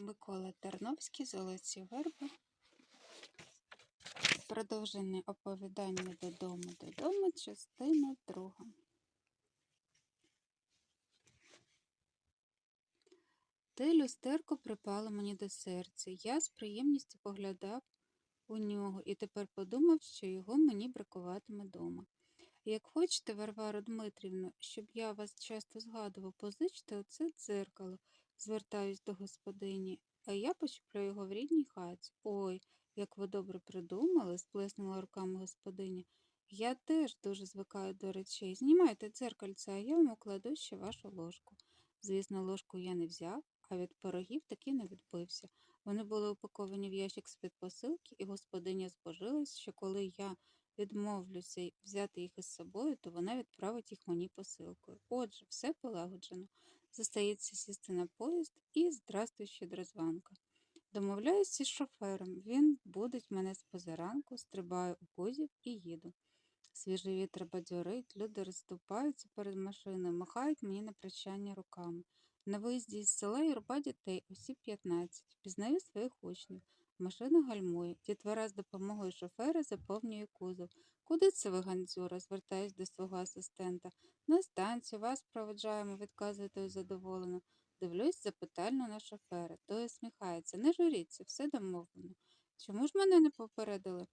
Микола Терновський, Золоті верби. Продовження оповідання додому додому, частина друга. Те люстерко припало мені до серця. Я з приємністю поглядав у нього і тепер подумав, що його мені бракуватиме дома. Як хочете, Варвару Дмитрівну, щоб я вас часто згадував, позичте оце дзеркало, звертаюсь до господині, а я почеплю його в рідній хаті. Ой, як ви добре придумали, сплеснула руками господиня. Я теж дуже звикаю до речей. Знімайте дзеркальце, а я вам укладу ще вашу ложку. Звісно, ложку я не взяв, а від пирогів таки не відбився. Вони були упаковані в ящик з-під посилки, і господиня збожилась, що коли я відмовлюся взяти їх із собою, то вона відправить їх мені посилкою. Отже, все полагоджено. Зостається сісти на поїзд і здрастуй щедрозванка. Домовляюся з шофером. Він будить мене з позаранку, стрибаю у кузів і їду. Свіжий вітер бадьорить, люди розступаються перед машиною, махають мені на прощання руками. На виїзді із села юрба дітей, усі 15. Пізнаю своїх учнів. Машина гальмує. Дітвора з допомогою шофера заповнює кузов. Куди це ви, Гандзюра? звертаюсь до свого асистента. На станцію вас проведжаємо, відказує той задоволено. Дивлюсь запитально на шофера. Той усміхається. Не журіться, все домовлено. Чому ж мене не попередили?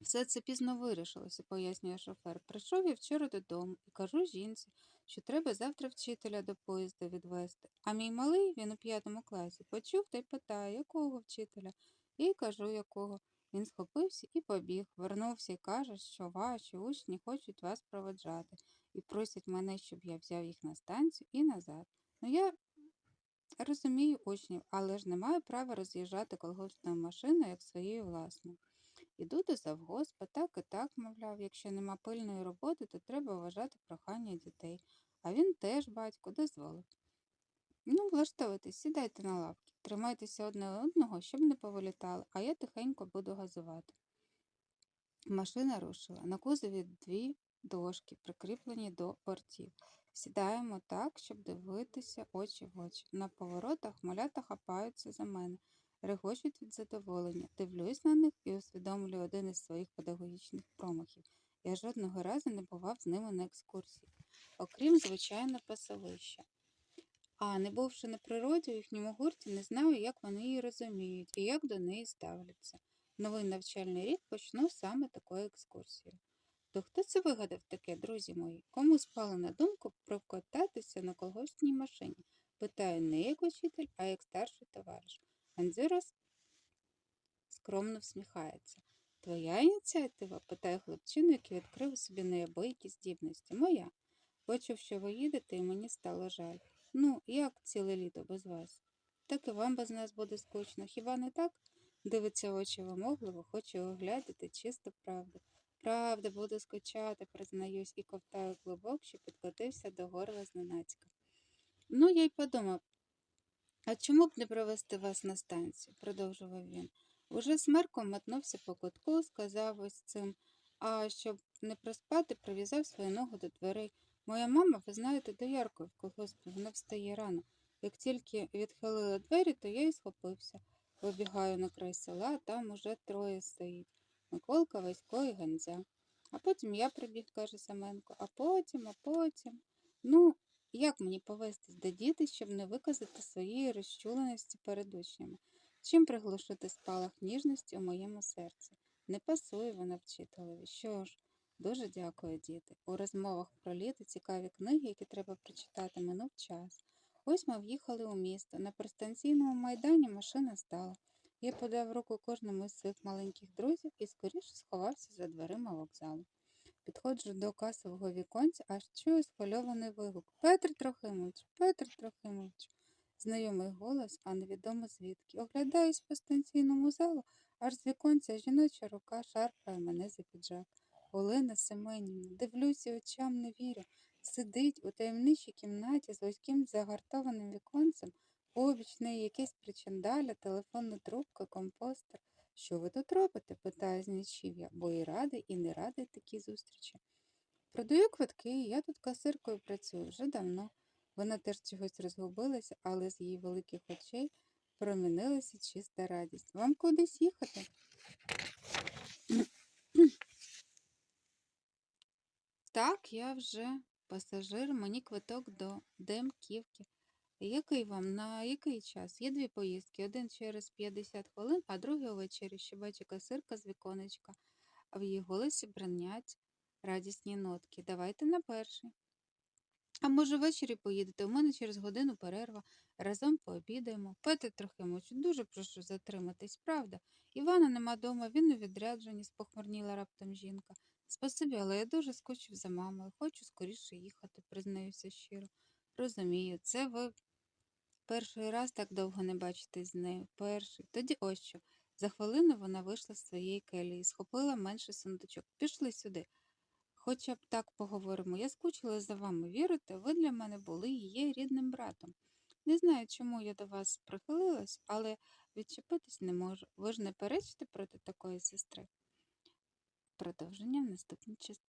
Все це пізно вирішилося, пояснює шофер. Прийшов я вчора додому і кажу жінці, що треба завтра вчителя до поїзда відвезти. А мій малий, він у п'ятому класі, почув та й питає, якого вчителя, і кажу, якого. Він схопився і побіг, вернувся і каже, що ваші учні хочуть вас проведжати і просять мене, щоб я взяв їх на станцію і назад. Ну я розумію учнів, але ж не маю права роз'їжджати колгоспною машиною, як своєю власною. Іду до завгоспа, так і так, мовляв, якщо нема пильної роботи, то треба вважати прохання дітей. А він теж, батько, дозволив. Ну, влаштовуйтесь, сідайте на лавки, тримайтеся одне одного, щоб не повилітали, а я тихенько буду газувати. Машина рушила. На кузові дві дошки, прикріплені до бортів. Сідаємо так, щоб дивитися очі в очі. На поворотах малята хапаються за мене регочуть від задоволення. Дивлюсь на них і усвідомлюю один із своїх педагогічних промахів. Я жодного разу не бував з ними на екскурсії, окрім, звичайно, пасовища. А не бувши на природі у їхньому гурті, не знаю, як вони її розуміють і як до неї ставляться. Новий навчальний рік почну саме такою екскурсією. То хто це вигадав таке, друзі мої? Кому спало на думку прокататися на колгоспній машині? Питаю не як учитель, а як старший товариш. Андзюрос скромно всміхається. Твоя ініціатива? питає хлопчину, який відкрив собі неабиякі здібності. Моя. Почув, що ви їдете, і мені стало жаль. Ну, як ціле літо без вас? Так і вам без нас буде скучно. Хіба не так? Дивиться очі вимогливо, хоче оглядати чисту правду. Правда, буду скучати, признаюсь, і ковтаю клубок, що підкотився до горла зненацька. Ну, я й подумав, а чому б не провести вас на станцію? продовжував він. Уже смерком метнувся по кутку, сказав ось цим, а щоб не проспати, прив'язав свою ногу до дверей. Моя мама, ви знаєте, дояркою в колгоспі, вона встає рано. Як тільки відхилила двері, то я й схопився. Вибігаю на край села, а там уже троє стоїть. Миколка, Васько і Ганзя. А потім я прибіг, каже Семенко, а потім, а потім. Ну, як мені повестись до діти, щоб не виказати своєї розчуленості перед учнями? Чим приглушити спалах ніжності у моєму серці? Не пасує вона вчителеві. Що ж, дуже дякую, діти. У розмовах про літо цікаві книги, які треба прочитати, минув час. Ось ми в'їхали у місто. На пристанційному майдані машина стала. Я подав руку кожному із своїх маленьких друзів і скоріше сховався за дверима вокзалу. Підходжу до касового віконця, аж чую схвильований вигук. Петр Трохимович, Петр Трохимович. Знайомий голос, а невідомо звідки. Оглядаюсь по станційному залу, аж з віконця жіноча рука шарпає мене за піджак. Олена Семенівна, дивлюся очам, не вірю. Сидить у таємничій кімнаті з вузьким загартованим віконцем, побіч неї якесь причандаля, телефонна трубка, компостер. Що ви тут робите? питає знічів'я, бо і радий, і не радий такі зустрічі. Продаю квитки, я тут касиркою працюю вже давно. Вона теж чогось розгубилася, але з її великих очей промінилася чиста радість. Вам кудись їхати? Так, я вже пасажир, мені квиток до Демківки. Який вам? На який час? Є дві поїздки. Один через 50 хвилин, а другий увечері. Ще бачу касирка з віконечка, а в її голосі бринять радісні нотки. Давайте на перший. А може ввечері поїдете? У мене через годину перерва. Разом пообідаємо. Пете Трохимовичу, дуже прошу затриматись, правда? Івана нема дома, він у відрядженні, спохмурніла раптом жінка. Спасибі, але я дуже скучив за мамою. Хочу скоріше їхати, признаюся щиро. Розумію, це ви перший раз так довго не бачитесь з нею. Перший. Тоді ось що. За хвилину вона вийшла з своєї келії, схопила менший сундучок. Пішли сюди. Хоча б так поговоримо. Я скучила за вами, вірите? Ви для мене були є рідним братом. Не знаю, чому я до вас прихилилась, але відчепитись не можу. Ви ж не перечите проти такої сестри. Продовження в наступній частині.